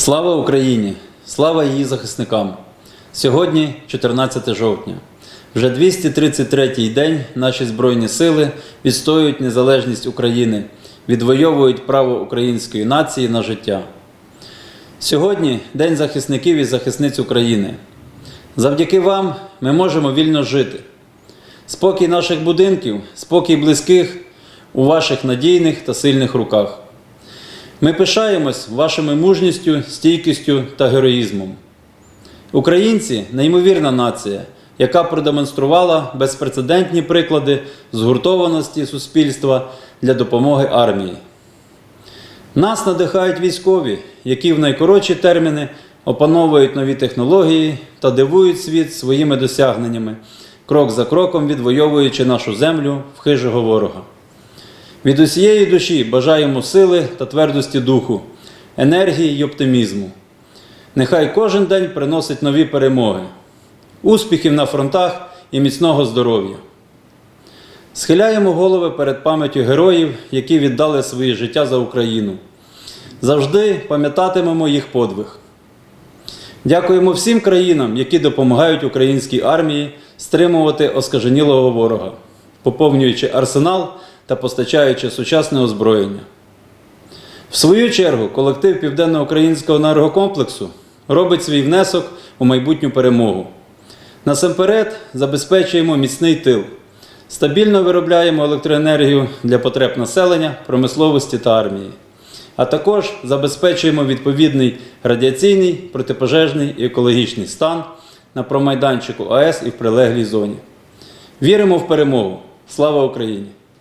Слава Україні! Слава її захисникам! Сьогодні 14 жовтня. Вже 233-й день наші Збройні сили відстоюють незалежність України, відвоюють право української нації на життя. Сьогодні День захисників і захисниць України. Завдяки вам ми можемо вільно жити. Спокій наших будинків, спокій близьких у ваших надійних та сильних руках. Ми пишаємось вашими мужністю, стійкістю та героїзмом. Українці неймовірна нація, яка продемонструвала безпрецедентні приклади згуртованості суспільства для допомоги армії. Нас надихають військові, які в найкоротші терміни опановують нові технології та дивують світ своїми досягненнями, крок за кроком відвоюючи нашу землю в хижого ворога. Від усієї душі бажаємо сили та твердості духу, енергії й оптимізму. Нехай кожен день приносить нові перемоги, успіхів на фронтах і міцного здоров'я. Схиляємо голови перед пам'яттю героїв, які віддали свої життя за Україну. Завжди пам'ятатимемо їх подвиг. Дякуємо всім країнам, які допомагають українській армії стримувати оскаженілого ворога, поповнюючи арсенал та постачаючи сучасне озброєння. В свою чергу, колектив Південно-Українського енергокомплексу робить свій внесок у майбутню перемогу. Насамперед забезпечуємо міцний тил, стабільно виробляємо електроенергію для потреб населення, промисловості та армії, а також забезпечуємо відповідний радіаційний, протипожежний і екологічний стан на промайданчику АЕС і в прилеглій зоні. Віримо в перемогу! Слава Україні!